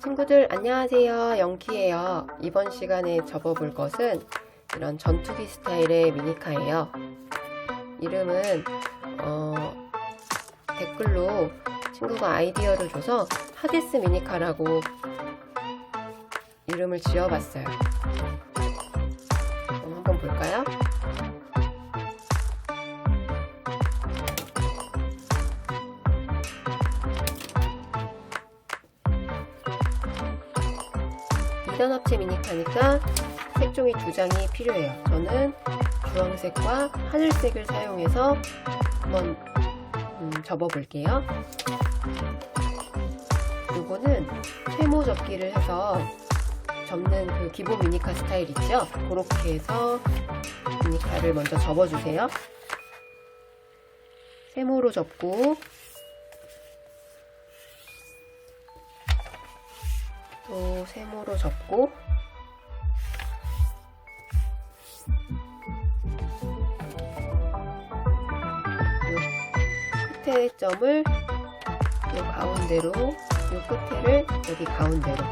친구들 안녕하세요. 영키예요. 이번 시간에 접어볼 것은 이런 전투기 스타일의 미니카예요. 이름은 어, 댓글로 친구가 아이디어를 줘서 하데스 미니카라고 이름을 지어봤어요 단 합체 미니카니까 색종이 두 장이 필요해요. 저는 주황색과 하늘색을 사용해서 한번 음, 접어볼게요. 요거는 세모 접기를 해서 접는 그 기본 미니카 스타일 있죠? 그렇게 해서 미니카를 먼저 접어주세요. 세모로 접고 또 세모로 접고. 요 끝에 점을 요 가운데로 요 끝에를 여기 가운데로.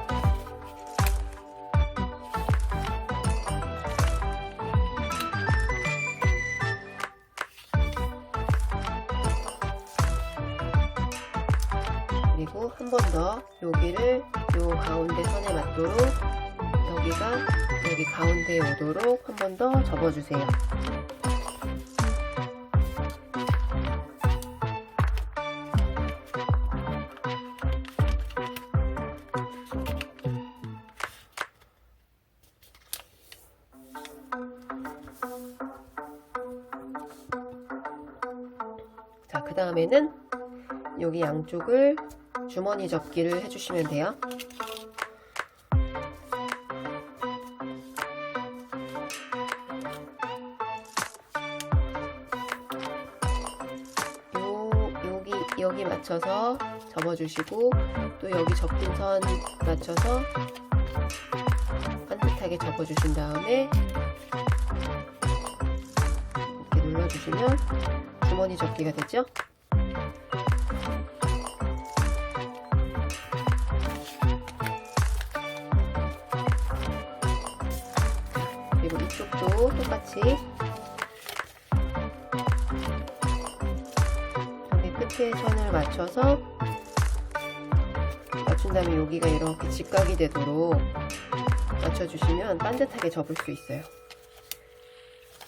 그리고 한 번 더 여기를 요 가운데 선에 맞도록 여기가 여기 가운데에 오도록 한 번 더 접어주세요. 자, 그 다음에는 여기 양쪽을 주머니 접기를 해주시면 돼요. 요, 여기, 맞춰서 접어주시고, 또 여기 접힌 선 맞춰서 반듯하게 접어주신 다음에 이렇게 눌러주시면 주머니 접기가 되죠? 그리고 이쪽도 똑같이 끝에 선을 맞춰서 맞춘 다음에 여기가 이렇게 직각이 되도록 맞춰주시면 반듯하게 접을 수 있어요.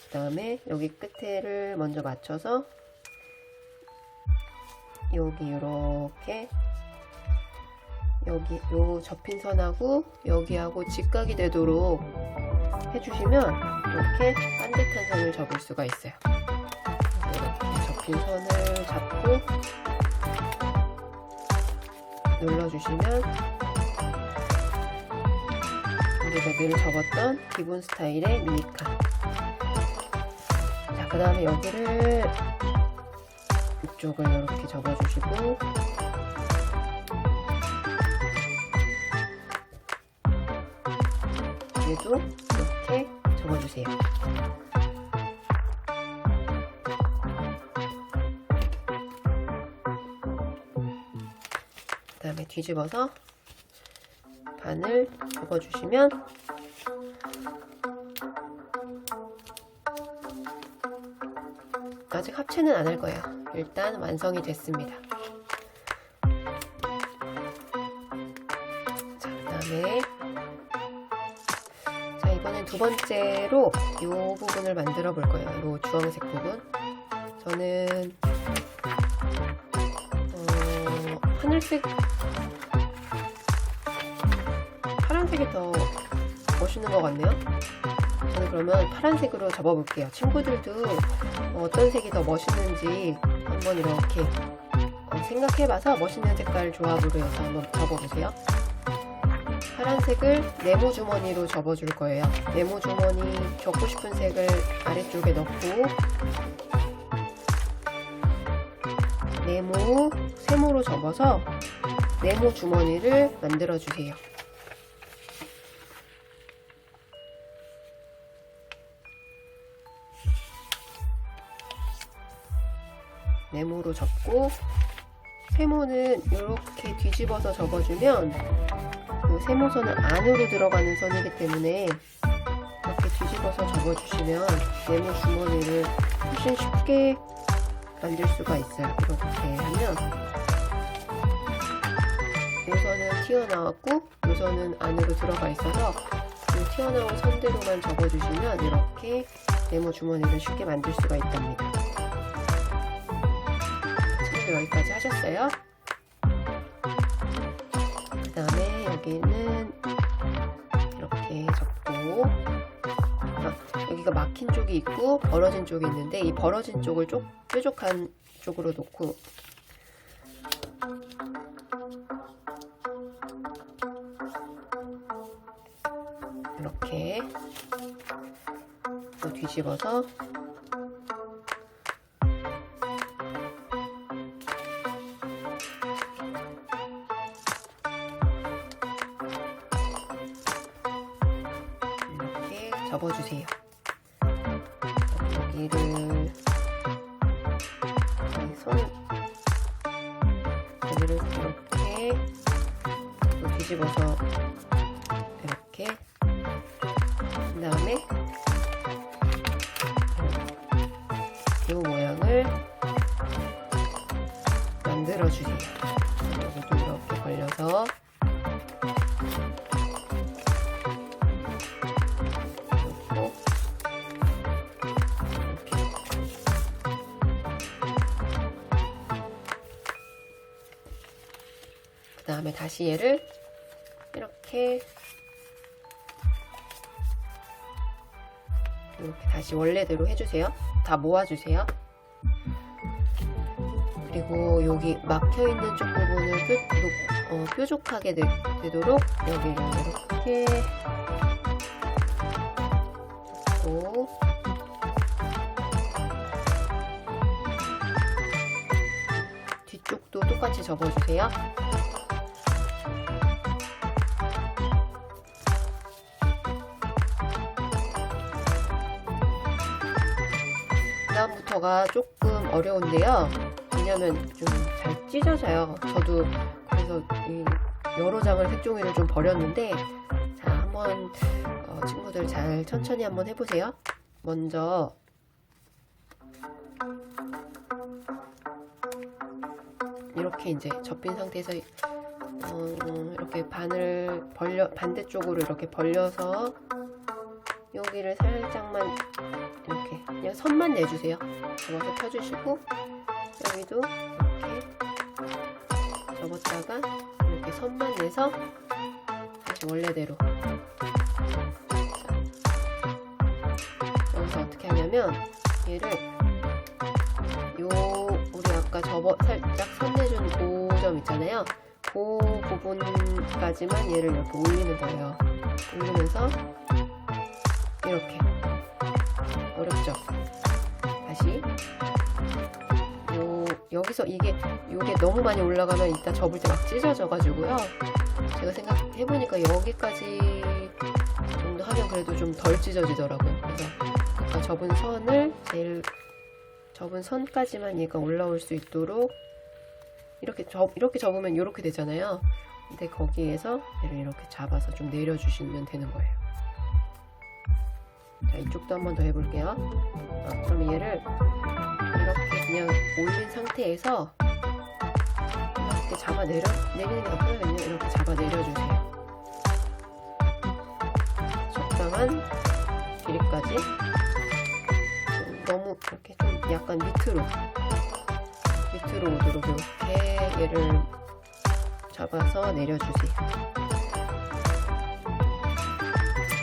그 다음에 여기 끝에를 먼저 맞춰서 여기 이렇게 여기 요 접힌 선하고 여기하고 직각이 되도록 해주시면 이렇게 반듯한 선을 접을 수가 있어요. 이렇게 선을 잡고 눌러주시면 우리가 늘 접었던 기본 스타일의 미니카. 자, 그 다음에 여기를 이쪽을 이렇게 접어주시고 얘도 이렇게 접어주세요. 뒤집어서 반을 접어주시면 아직 합체는 안 할 거예요. 일단 완성이 됐습니다. 자, 그 다음에 자, 이번엔 두 번째로 이 부분을 만들어 볼 거예요. 이 주황색 부분. 저는 하늘색 파란색이 더 멋있는 것 같네요. 저는 그러면 파란색으로 접어볼게요. 친구들도 어떤 색이 더 멋있는지 한번 이렇게 어, 생각해봐서 멋있는 색깔 조합으로 해서 한번 접어보세요. 파란색을 네모 주머니로 접어줄 거예요. 네모 주머니 접고 싶은 색을 아래쪽에 넣고 네모 세모로 접어서 네모 주머니를 만들어 주세요. 네모로 접고 세모는 이렇게 뒤집어서 접어주면 그 세모선은 안으로 들어가는 선이기 때문에 이렇게 뒤집어서 접어주시면 네모 주머니를 훨씬 쉽게 만들 수가 있어요. 이렇게 하면 이 선은 튀어나왔고 이 선은 안으로 들어가 있어서 이 튀어나온 선대로만 접어주시면 이렇게 네모 주머니를 쉽게 만들 수가 있답니다. 친구들 여기까지 하셨어요? 그 다음에 여기는 이렇게 접고 아, 여기가 막힌 쪽이 있고 벌어진 쪽이 있는데 이 벌어진 쪽을 쪽 뾰족한 쪽으로 놓고. 이렇게. 또 뒤집어서 여기를 이 손, 여기를 이렇게 또 뒤집어서 이렇게 그 다음에 이 모양을 만들어 주세요. 여기도 이렇게 걸려서 다음에 다시 얘를 이렇게 이렇게 다시 원래대로 해주세요. 다 모아주세요. 그리고 여기 막혀 있는 쪽 부분을 뾰, 녹- 어, 뾰족하게 되, 되도록 여기를 이렇게 또 뒤쪽도 똑같이 접어주세요. 다음부터가 조금 어려운데요. 왜냐면 좀 잘 찢어져요. 저도 그래서 이 여러 장을 색종이를 좀 버렸는데 자 한번 어, 친구들 잘 천천히 한번 해보세요. 먼저 이렇게 이제 접힌 상태에서 어, 이렇게 반을 벌려 반대쪽으로 이렇게 벌려서 여기를 살짝만 이렇게 그냥 선만 내주세요. 접어서 펴주시고 여기도 이렇게 접었다가 이렇게 선만 내서 다시 원래대로 자, 여기서 어떻게 하냐면 얘를 요 우리 아까 접어 살짝 선 내준 그점 있잖아요. 그 부분까지만 얘를 이렇게 올리는 거예요. 올리면서 이렇게 이게 너무 많이 올라가면 이따 접을 때 막 찢어져 가지고요. 제가 생각해 보니까 여기까지 정도 하면 그래도 좀 덜 찢어지더라고요. 그래서 아까 접은 선을 제일 접은 선까지만 얘가 올라올 수 있도록 이렇게 접 이렇게 접으면 이렇게 되잖아요. 근데 거기에서 얘를 이렇게 잡아서 좀 내려주시면 되는 거예요. 자, 이쪽도 한 번 더 해볼게요. 아, 그럼 얘를 이렇게 그냥 올린 상태에서 이렇게 잡아 내려 내리는 게 편하거든요. 이렇게 잡아 내려주세요. 적당한 길이까지 좀 너무 이렇게 좀 약간 밑으로 밑으로 오도록 이렇게 얘를 잡아서 내려주세요.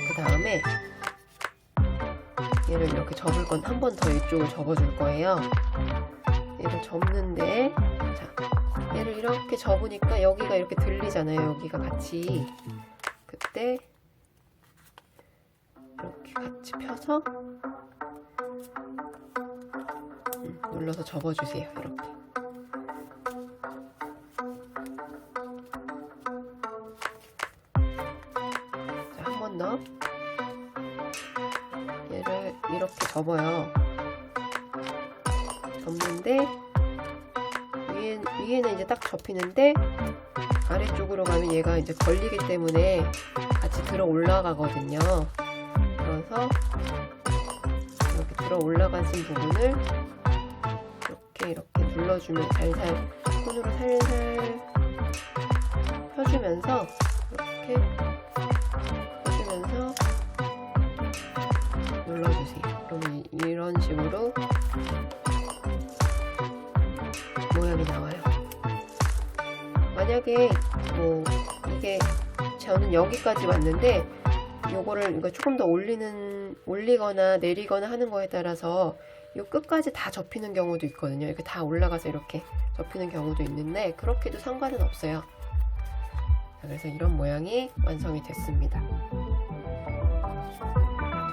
그 다음에 얘를 이렇게 접을 건 한 번 더 이쪽을 접어줄 거예요. 얘를 접는데, 자, 얘를 이렇게 접으니까 여기가 이렇게 들리잖아요. 여기가 같이. 그때, 이렇게 같이 펴서, 음, 눌러서 접어주세요. 이렇게. 자, 한 번 더. 얘를 이렇게 접어요. 접는데 딱 접히는데 아래쪽으로 가면 얘가 이제 걸리기 때문에 같이 들어 올라가거든요. 그래서 이렇게 들어 올라가신 부분을 이렇게 이렇게 눌러주면 살살 손으로 살살 펴주면서 이렇게 펴주면서 눌러주세요. 그러면 이- 이런 식으로 만약에 뭐 이게 저는 여기까지 왔는데 요거를 조금 더 올리는 올리거나 내리거나 하는 거에 따라서 요 끝까지 다 접히는 경우도 있거든요. 이렇게 다 올라가서 이렇게 접히는 경우도 있는데 그렇게도 상관은 없어요. 자, 그래서 이런 모양이 완성이 됐습니다.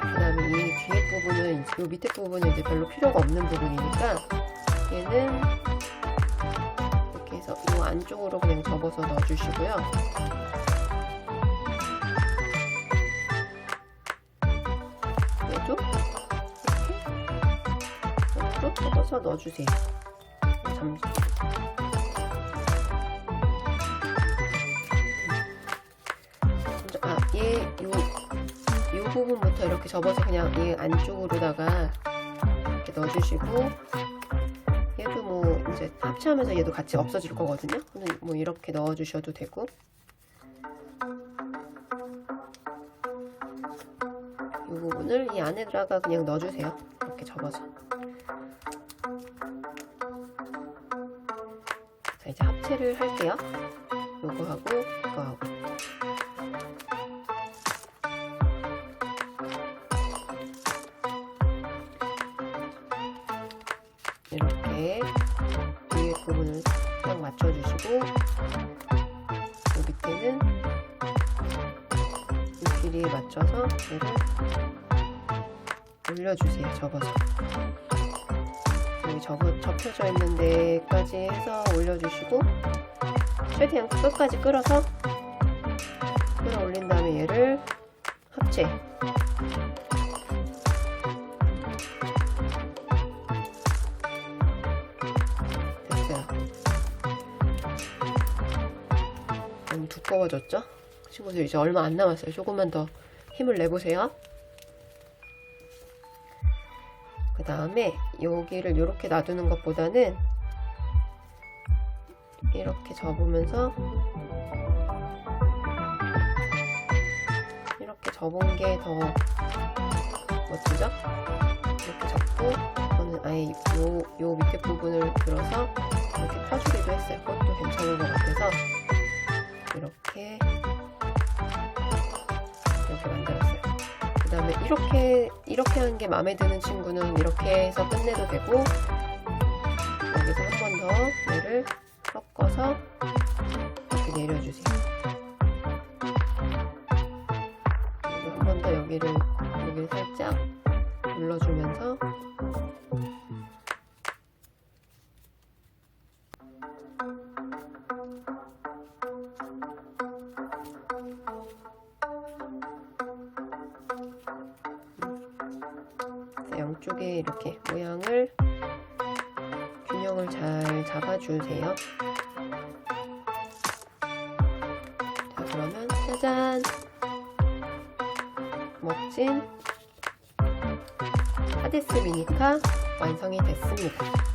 그 다음에 이 뒤에 부분은 이 밑에 부분은 이제 별로 필요가 없는 부분이니까 얘는 이 안쪽으로 그냥 접어서 넣어주시고요. 얘도 이렇게 안으로 접어서 넣어주세요. 잠시. 아, 얘 요, 요 부분부터 이렇게 접어서 그냥 얘 안쪽으로다가 이렇게 넣어주시고 이제 합체하면서 얘도 같이 없어질 거거든요. 그럼 뭐 이렇게 넣어주셔도 되고 이 부분을 이 안에다가 그냥 넣어주세요. 이렇게 접어서. 자 이제 합체를 할게요. 요거 하고 올려주세요. 접어서 여기 접어, 접혀져 있는 데까지 해서 올려주시고 최대한 끝까지 끌어서 끌어올린 다음에 얘를 합체 됐어요. 두꺼워졌죠? 친구들 이제 얼마 안 남았어요. 조금만 더 힘을 내보세요. 그 다음에 여기를 이렇게 놔두는 것보다는 이렇게 접으면서 이렇게 접은 게 더 멋지죠? 이렇게 접고 저는 아예 요, 요 밑에 부분을 들어서 이렇게 펴주기도 했어요. 그것도 괜찮은 것 같아서 이렇게 이렇게 하는 게 마음에 드는 친구는 이렇게 해서 끝내도 되고 여기서 한 번 더 얘를 섞어서 이렇게 내려주세요. 그리고 한번 더 여기를 여기를 살짝 눌러주면서 양쪽에 이렇게 모양을 균형을 잘 잡아주세요. 자, 그러면 짜잔! 멋진 하데스 미니카 완성이 됐습니다.